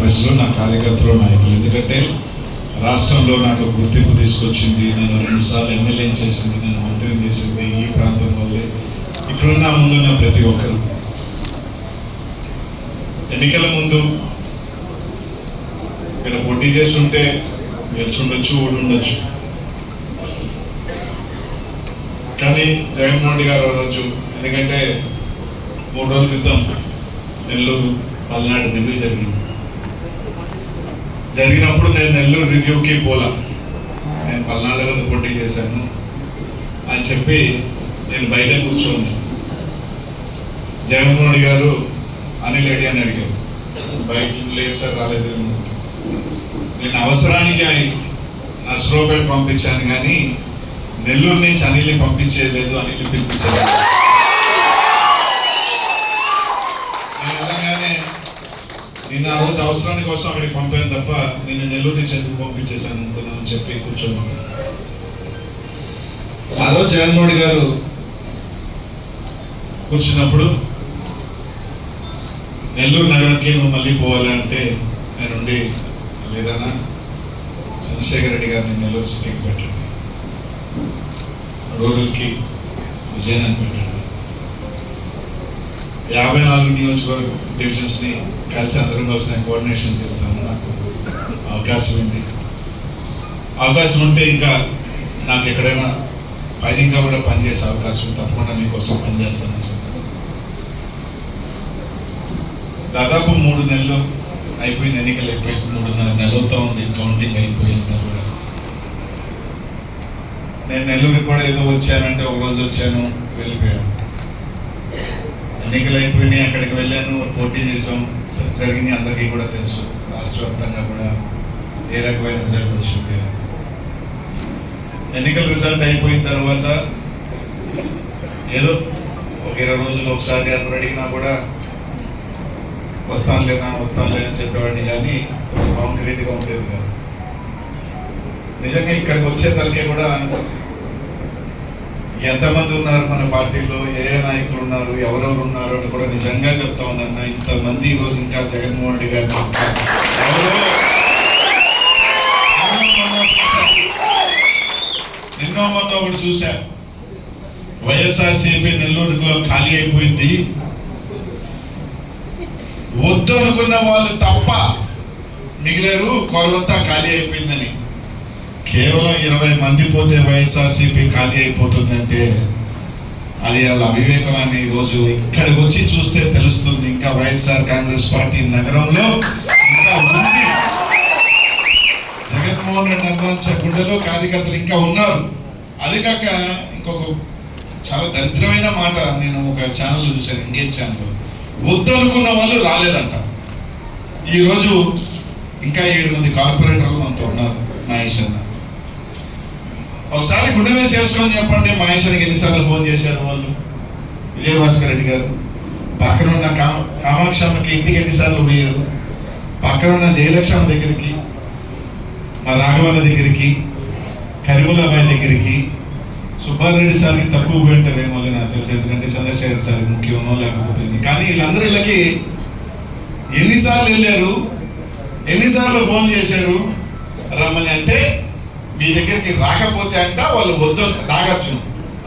ప్రజలు నా కార్యకర్తలు నాయకులు ఎందుకంటే రాష్ట్రంలో నాకు గుర్తింపు తీసుకొచ్చింది నన్ను రెండుసార్లు ఎమ్మెల్యే చేసింది నన్ను మంత్రిని చేసింది ఈ ప్రాంతం వల్లే. ఇక్కడున్న ముందున్న ప్రతి ఒక్కరు. ఎన్నికల ముందు ఇక్కడ పోటీ చేస్తుంటే గెలుచుండొచ్చు ఓడుండొచ్చు. కానీ జగన్మోహన్ రెడ్డి గారు రోజు ఎందుకంటే మూడు రోజుల క్రితం నెల్లూరు పల్నాడు రివ్యూ జరిగింది. జరిగినప్పుడు నేను నెల్లూరు రివ్యూకి పోలా. నేను పల్నాడు కదా పోటీ చేశాను. అని చెప్పి నేను బయట కూర్చోండి. జగన్మోహన్ రెడ్డి గారు అనిల్ రెడ్డి అని అడిగారు. బయట లేట్ సార్ రాలేదు నేను అవసరానికి ఆయన నర్సరావుపేట పంపించాను కానీ నెల్లూరు నుంచి అనిల్ని పంపించేయలేదు అనిల్ని పిలిపించలేదు నేను వెళ్ళగానే నిన్న ఆ రోజు అవసరాని కోసం అక్కడికి పంపాను తప్ప నేను నెల్లూరు నుంచి ఎందుకు పంపించేశాను అనుకున్నాను అని చెప్పి కూర్చోమని. ఆ రోజు జగన్మోహన్ రెడ్డి గారు కూర్చున్నప్పుడు నెల్లూరు నగరంకి నువ్వు మళ్ళీ పోవాలంటే నేను ఉండి లేదన్నా చంద్రశేఖర్ రెడ్డి గారిని నెల్లూరు సిటీకి పెట్టండి. రూరల్కి విజయనగరం పెట్టండి. యాభై నాలుగు నియోజకవర్గ డివిజన్స్ని కలిసి అందరం కలిసి నేను కోఆర్డినేషన్ చేస్తాను. నాకు అవకాశం ఉంది. అవకాశం ఉంటే ఇంకా నాకు ఎక్కడైనా పైన ఇంకా కూడా పనిచేసే అవకాశం తప్పకుండా మీకోసం పనిచేస్తానని చెప్పాను దాదాపు మూడు నెలలు అయిపోయింది ఎన్నికలు. అయిపోయి మూడున్నర నెలలతో ఉంది. కౌంటింగ్ అయిపోయింది కూడా. నేను నెల్లూరుకి కూడా ఏదో వచ్చానంటే ఒక రోజు వచ్చాను వెళ్ళిపోయాను. ఎన్నికలు అయిపోయినాయి అక్కడికి వెళ్ళాను పోటీ చేసాం జరిగింది అందరికీ కూడా తెలుసు. రాష్ట్ర వ్యాప్తంగా కూడా ఏ రకమైన రిజల్ట్ వచ్చింది ఎన్నికల రిజల్ట్ అయిపోయిన తర్వాత ఏదో ఒక ఇరవై రోజులు ఒకసారి అతను అడిగినా కూడా వస్తానులేనా వస్తానులే అని చెప్పేవాడిని. కానీ కాంక్రీట్గా ఉండేది కాదు. నిజంగా ఇక్కడికి వచ్చే తలకే కూడా ఎంతమంది ఉన్నారు మన పార్టీలో? ఏ నాయకులు ఎవరెవరు ఉన్నారు అని కూడా నిజంగా చెప్తా ఉన్నాను. ఇంతమంది ఈ రోజు ఇంకా జగన్మోహన్ రెడ్డి గారు ఎన్నో మంది చూశా. ఒకటి వైఎస్ఆర్సీపీ నెల్లూరులో ఖాళీ అయిపోయింది. వద్దు అనుకున్న వాళ్ళు తప్ప మిగిలేరు. కొరవంతా ఖాళీ అయిపోయిందని. కేవలం ఇరవై మంది పోతే వైఎస్ఆర్సీపీ ఖాళీ అయిపోతుందంటే అది వాళ్ళ అవివేకాన్ని ఈరోజు ఇక్కడికి వచ్చి చూస్తే తెలుస్తుంది. ఇంకా వైఎస్ఆర్ కాంగ్రెస్ పార్టీ నగరంలో ఇంకా ఉంది. జగన్మోహన్ రెడ్డి నిర్మాణ గుడ్డలో కార్యకర్తలు ఇంకా ఉన్నారు. అది కాక ఇంకొక చాలా దరిద్రమైన మాట నేను ఒక ఛానల్ చూశాను ఇండియన్ ఛానల్ వద్దు అనుకున్న వాళ్ళు రాలేదంట. ఈరోజు ఇంకా ఏడు మంది కార్పొరేటర్లు మనతో ఉన్నారు. ఒకసారి గుండె మీద చేసుకొని చెప్పండి. మహేశ్వరికి ఎన్నిసార్లు ఫోన్ చేశారు వాళ్ళు? విజయభాస్కర్ రెడ్డి గారు. పక్కన ఉన్న కా కామాక్షమ్మకి ఇంటికి ఎన్నిసార్లు పోయారు? పక్కన ఉన్న జయలక్ష్మ దగ్గరికి మా రాఘవన్న దగ్గరికి కరిములాబాయి దగ్గరికి. సుబ్బారెడ్డి సార్కి తక్కువ పెట్టారేమో అని నాకు తెలుసు. ఎందుకంటే చంద్రశేఖర్ సార్ ముఖ్యమో లేకపోతే కానీ వీళ్ళందరూ వీళ్ళకి ఎన్నిసార్లు వెళ్ళారు? ఎన్నిసార్లు ఫోన్ చేశారు? రమ్మని అంటే మీ దగ్గరికి రాకపోతే అంట వాళ్ళు వద్దు నాగార్జున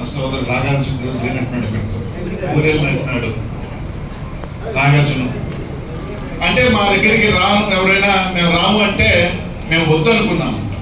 సోదరు నాగార్జున రోజు లేనట్టున్నాడు ఇక్కడ ఊరెళ్ళినట్టున్నాడు నాగార్జున అంటే మా దగ్గరికి రాము ఎవరైనా మేము రాము అంటే మేము వద్దు అనుకున్నాము